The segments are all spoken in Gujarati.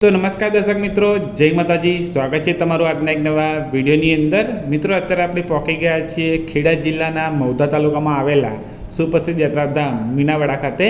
તો નમસ્કાર દર્શક મિત્રો, જય માતાજી. સ્વાગત છે તમારું આજના એક નવા વિડીયોની અંદર. મિત્રો, અત્યારે આપણે પહોંચી ગયા છીએ ખેડા જિલ્લાના મૌધા તાલુકામાં આવેલા સુપ્રસિદ્ધ યાત્રાધામ મીનાવાડા ખાતે,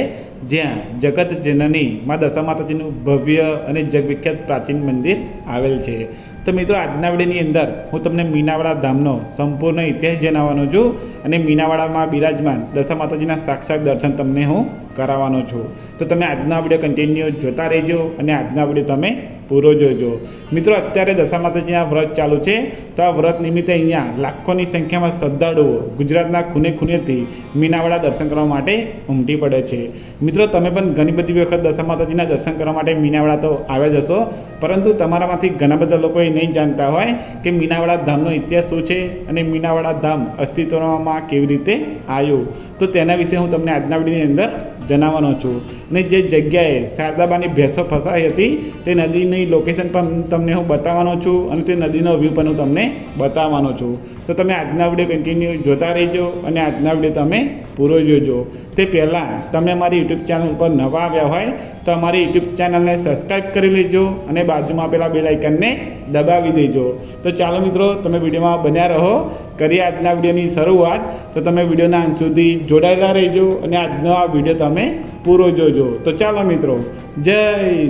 જ્યાં જગત જનની મા દશા માતાજીનું ભવ્ય અને જગવિખ્યાત પ્રાચીન મંદિર આવેલ છે. તો મિત્રો, આજના વિડીયોની અંદર હું તમને મીનાવાડા ધામનો સંપૂર્ણ ઇતિહાસ જણાવવાનો છું અને મીનાવાડામાં બિરાજમાન દશા માતાજીના સાક્ષાત દર્શન તમને હું કરાવવાનો છું. તો તમે આજના વીડિયો કન્ટિન્યુ જોતા રહેજો અને આજના વીડિયો તમે પૂરો જોજો. મિત્રો, અત્યારે દશા માતાજીના વ્રત ચાલુ છે, તો આ વ્રત નિમિત્તે અહીંયા લાખોની સંખ્યામાં શ્રદ્ધાળુઓ ગુજરાતના ખૂને ખૂનેથી મીનાવાડા દર્શન કરવા માટે ઉમટી પડે છે. મિત્રો, તમે પણ ઘણી બધી વખત દશા માતાજીના દર્શન કરવા માટે મીનાવાડા તો આવ્યા જ હશો, પરંતુ તમારામાંથી ઘણા બધા લોકો એ નહીં જાણતા હોય કે મીનાવાડા ધામનો ઇતિહાસ શું છે અને મીનાવાડા ધામ અસ્તિત્વમાં કેવી રીતે આવ્યું. તો તેના વિશે હું તમને આજના વિડીયોની અંદર જણાવવાનો છું. અને જે જગ્યાએ શારદાબાની ભેંસો ફસાઈ હતી, તે નદીની લોકેશન પણ તમને હું બતાવવાનો છું અને તે નદીનો વ્યૂ પણ હું તમને બતાવવાનો છું. તો તમે આજના વીડિયો કન્ટિન્યુ જોતા રહેજો અને આજના વીડિયો તમે પૂરો જોજો. તે પહેલાં તમે અમારી યુટ્યુબ ચેનલ પર નવા આવ્યા હોય, તો અમારી યુટ્યુબ ચેનલને સબસ્ક્રાઈબ કરી લેજો અને બાજુમાં આપેલા બે લાઇકનને દબાવી દેજો. તો ચાલો મિત્રો, તમે વિડીયોમાં બન્યા રહો. કરીએ આજના વિડીયોની શરૂઆત. તો તમે વિડીયોના અંત સુધી જોડાયેલા રહેજો અને આજનો આ વીડિયો તમે પૂરો જોજો. તો ચાલો મિત્રો, જય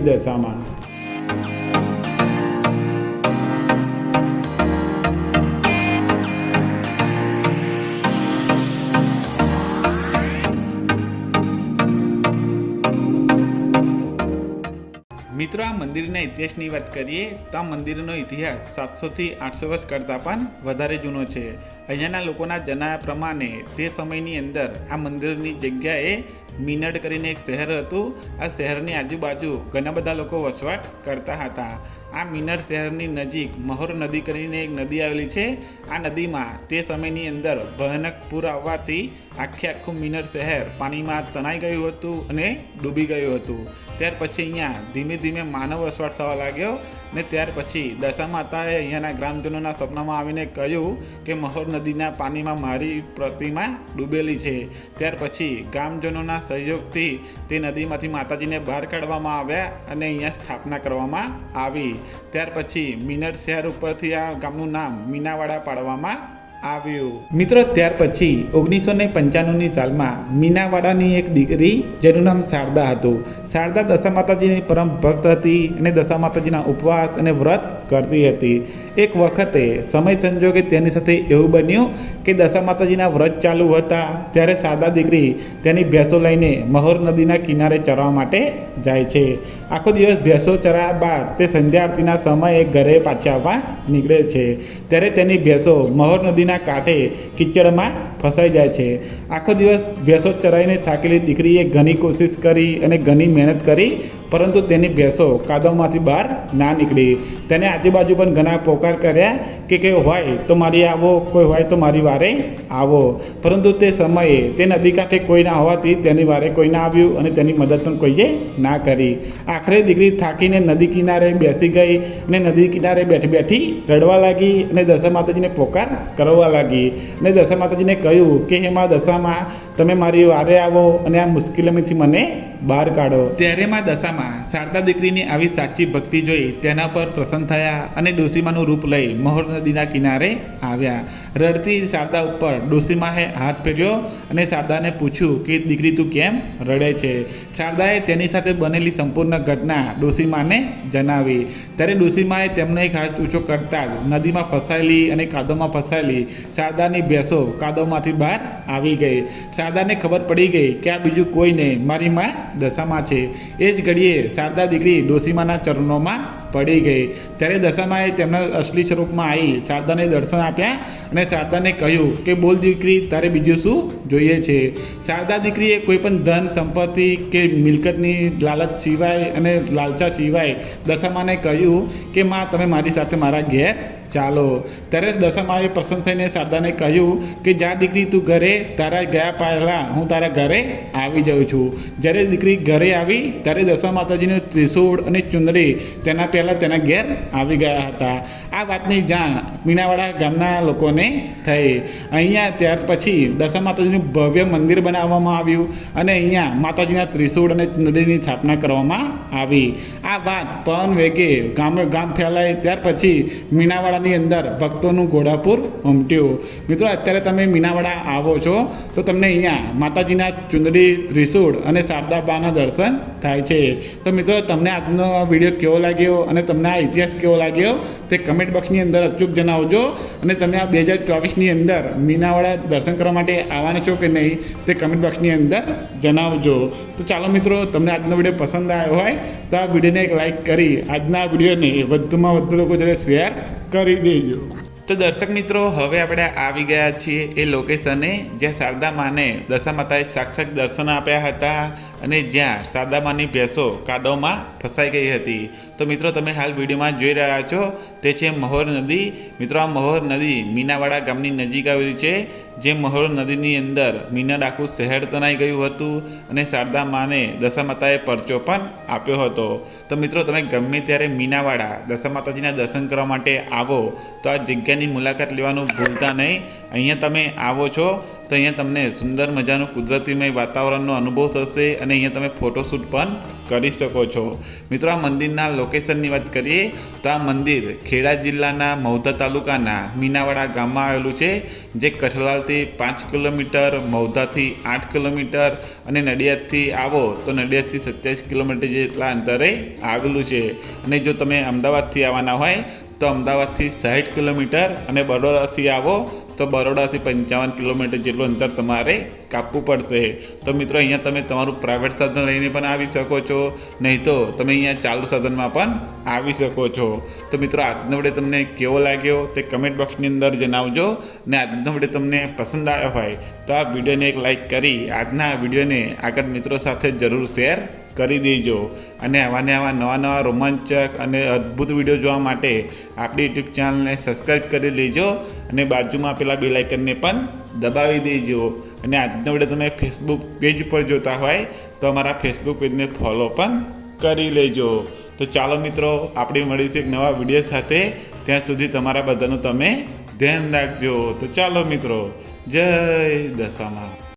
દશામાં. મિત્રો મંદિરના ઇતિહાસની વાત કરીએ, તો આ મંદિરનો ઇતિહાસ સાતસોથી આઠસો વર્ષ કરતાં પણ વધારે જૂનો છે. અહીંયાના લોકોના જણાવ્યા પ્રમાણે તે સમયની અંદર આ મંદિરની જગ્યાએ મીનડ કરીને એક શહેર હતું. આ શહેરની આજુબાજુ ઘણા બધા લોકો વસવાટ કરતા હતા. આ મીનડ શહેરની નજીક મહોર નદી કરીને એક નદી આવેલી છે. આ નદીમાં તે સમયની અંદર ભયાનક પૂર આવવાથી આખે આખું મીનડ શહેર પાણીમાં તણાઈ ગયું હતું અને ડૂબી ગયું હતું. ત્યાર પછી અહીંયા ધીમે ધીમે માનવ વસવાટ થવા લાગ્યો. ને ત્યાર પછી દશા માતાએ અહીંયાના ગ્રામજનોના સપનામાં આવીને કહ્યું કે મહોર નદીના પાણીમાં મારી પ્રતિમા ડૂબેલી છે. ત્યાર પછી ગ્રામજનોના સહયોગથી તે નદીમાંથી માતાજીને બહાર કાઢવામાં આવ્યા અને અહીંયા સ્થાપના કરવામાં આવી. ત્યાર પછી મીનટ શહેર ઉપરથી આ ગામનું નામ મીનાવાડા પાડવામાં આવ્યું. મિત્રો, ત્યાર પછી ઓગણીસો ને પંચાણુંની સાલમાં મીનાવાડાની એક દીકરી, જેનું નામ શારદા હતું. શારદા દશા માતાજીની પરમ ભક્ત હતી અને દશા માતાજીના ઉપવાસ અને વ્રત કરતી હતી. એક વખતે સમય સંજોગે તેની સાથે એવું બન્યું કે દશા માતાજીના વ્રત ચાલુ હતા, ત્યારે શારદા દીકરી તેની ભેંસો લઈને મહોર નદીના કિનારે ચરવા માટે જાય છે. આખો દિવસ ભેંસો ચરાયા બાદ તે સંધ્યા આરતીના સમયે ઘરે પાછા આવવા નીકળે છે. ત્યારે તેની ભેંસો મહોર નદીના કાંઠે કિચડમાં ફસાઈ જાય છે. આખો દિવસ ભેંસો ચરાઈને થાકેલી દીકરીએ ઘણી કોશિશ કરી અને ઘણી મહેનત કરી, પરંતુ તેની ભેંસો કાદવમાંથી બહાર ના નીકળી. તેને આજુબાજુ પણ ઘણા પોકાર કર્યા કે કોઈ હોય તો મારી આવો, કોઈ હોય તો મારી વારે આવો. પરંતુ તે સમયે તે નદી કાંઠે કોઈ ના હોવાથી તેની વારે કોઈ ના આવ્યું અને તેની મદદ પણ કોઈએ ના કરી. આખરે દીકરી થાકીને નદી કિનારે બેસી ગઈ અને નદી કિનારે બેઠી બેઠી રડવા લાગી અને દશા માતાજીને પોકાર કરવા લાગી. અને દશા માતાજીને કહ્યું કે હેમાં દશામાં, તમે મારી વારે આવો અને આ મુશ્કેલીમાંથી મને બહાર કાઢો. ત્યારે માં દશામાં શારદા દીકરીની આવી સાચી ભક્તિ જોઈ તેના પર પ્રસન્ન થયા અને ડોસીમાનું રૂપ લઈ મહોર નદીના કિનારે આવ્યા. રડતી શારદા ઉપર ડોસીમાએ હાથ ફેર્યો અને શારદાને પૂછ્યું કે, દીકરી, તું કેમ રડે છે? શારદાએ તેની સાથે બનેલી સંપૂર્ણ ઘટના ડોસીમાને જણાવી. ત્યારે ડોસીમાએ તેમનો એક હાથ ઊંચો કરતા જ નદીમાં ફસાયેલી અને કાદવમાં ફસાયેલી શારદાની ભેંસો કાદવમાંથી બહાર આવી ગઈ. શારદાને ખબર પડી ગઈ કે આ બીજું કોઈ નહીં મારી માં દશામાં છે. એ જ ઘડીએ શારદા દીકરી ડોસીમાના ચરણોમાં પડી ગઈ. ત્યારે દશામાએ તેમના અસલી સ્વરૂપમાં આવી શારદાને દર્શન આપ્યા અને શારદાને કહ્યું કે, બોલ દીકરી, તારે બીજું શું જોઈએ છે? શારદા દીકરીએ કોઈપણ ધન, સંપત્તિ કે મિલકતની લાલચ સિવાય અને લાલચા સિવાય દશામાને કહ્યું કે, માં, તમે મારી સાથે મારા ઘેર ચાલો. ત્યારે દશામાએ પ્રશંસાઈને શારદાને કહ્યું કે, જા દીકરી, તું ઘરે, તારા ગયા પહેલાં હું તારા ઘરે આવી જાઉં છું. જ્યારે દીકરી ઘરે આવી, ત્યારે દશા માતાજીનું ત્રિશૂળ અને ચુંદડી તેના પહેલાં તેના ઘેર આવી ગયા હતા. આ વાતની જાણ મીનાવાડા ગામના લોકોને થઈ. અહીંયા ત્યાર પછી દશા માતાજીનું ભવ્ય મંદિર બનાવવામાં આવ્યું અને અહીંયા માતાજીના ત્રિશૂળ અને ચુંદડીની સ્થાપના કરવામાં આવી. આ વાત પવન વેગે ગામે ગામ ફેલાય. ત્યાર પછી મીનાવાડાની અંદર ભક્તોનું ઘોડાપુર ઉમટ્યું. મિત્રો, અત્યારે તમે મીનાવાડા આવો છો, તો તમને અહીંયા માતાજીના ચુંદડી ત્રિશુળ અને શારદાબાના દર્શન થાય છે. તો મિત્રો, તમને આજનો વીડિયો કેવો લાગ્યો અને તમને આ ઇતિહાસ કેવો લાગ્યો તે કમેન્ટ બોક્સની અંદર અચૂક જણાવજો. અને તમે આ બે હજાર ચોવીસની અંદર મીનાવાડા દર્શન કરવા માટે આવવાના છો કે નહીં તે કમેન્ટ બોક્સની અંદર જણાવજો. તો ચાલો મિત્રો, તમને આજનો વીડિયો પસંદ આવ્યો હોય, તો આ વિડીયોને એક લાઇક કરી. આજના વિડીયોને વધુમાં વધુ લોકો જોડે શેર કરી દેજો. તો દર્શક મિત્રો, હવે આપણે આવી ગયા છીએ એ લોકેશને જ્યાં શારદા માને દશા માતાએ સાક્ષાત દર્શન આપ્યા હતા. અને જ્યાં શારદા માની ભેંસો કાદવમાં ફસાઈ ગઈ હતી. તો મિત્રો, તમે હાલ વિડીયોમાં જોઈ રહ્યા છો, તે છે મહોર નદી. મિત્રો, આ મહોર નદી મીનાવાડા ગામની નજીક આવેલી છે, જે મહોર નદીની અંદર મીના ડાકુ શહેર તણાઈ ગયું હતું અને શારદા માને દશા માતાએ પરચો પણ આપ્યો હતો. તો મિત્રો, તમે ગમે ત્યારે મીનાવાડા દશા માતાજીના દર્શન કરવા માટે આવો, તો આ જગ્યાની મુલાકાત લેવાનું ભૂલતા નહીં. અહીંયા તમે આવો છો તો અહીંયા તમને સુંદર મજાનું કુદરતીમય વાતાવરણનો અનુભવ થશે અને અહીંયા તમે ફોટોશૂટ પણ કરી શકો છો. મિત્રો, આ મંદિરના લોકેશનની વાત કરીએ, તો આ મંદિર ખેડા જિલ્લાના મૌધા તાલુકાના મીનાવાડા ગામમાં આવેલું છે, જે કઠલાલથી પાંચ કિલોમીટર મૌધાથી આઠ કિલોમીટર અને નડિયાદથી આવો તો નડિયાદથી સત્યાવીસ કિલોમીટર જેટલા અંતરે આવેલું છે. અને જો તમે અમદાવાદથી આવવાના હોય, તો અમદાવાદથી સાઠ કિલોમીટર અને બરોડાથી આવો તો બરોડાથી પંચાવન કિલોમીટર જેટલું અંતર તમારે કાપવું પડશે. તો મિત્રો, અહીંયા તમે તમારું પ્રાઇવેટ સાધન લઈને પણ આવી શકો છો. નહીં તો તમે અહીંયા ચાલુ સાધનમાં પણ આવી શકો છો. તો મિત્રો, આજનો વીડિયો તમને કેવો લાગ્યો તે કમેન્ટ બોક્સની અંદર જણાવજો. ને આજનો વીડિયો તમને પસંદ આવ્યો હોય તો આ વિડીયોને એક લાઇક કરી આજના વિડીયોને આગળ મિત્રો સાથે જરૂર શેર કરી દેજો. અને આવા ને આવા નવા નવા રોમાંચક અને અદ્ભુત વીડિયો જોવા માટે આપણી યુટ્યુબ ચેનલને સબસ્ક્રાઈબ કરી લેજો અને બાજુમાં પેલા બેલાઇકનને પણ દબાવી દેજો. અને આજનો વીડિયો તમે ફેસબુક પેજ પર જોતા હોય તો અમારા ફેસબુક પેજને ફોલો પણ કરી લેજો. તો ચાલો મિત્રો, આપણે મળીશું એક નવા વીડિયો સાથે. ત્યાં સુધી તમારા બધાનું તમે ધ્યાન રાખજો. તો ચાલો મિત્રો, જય દશામાં.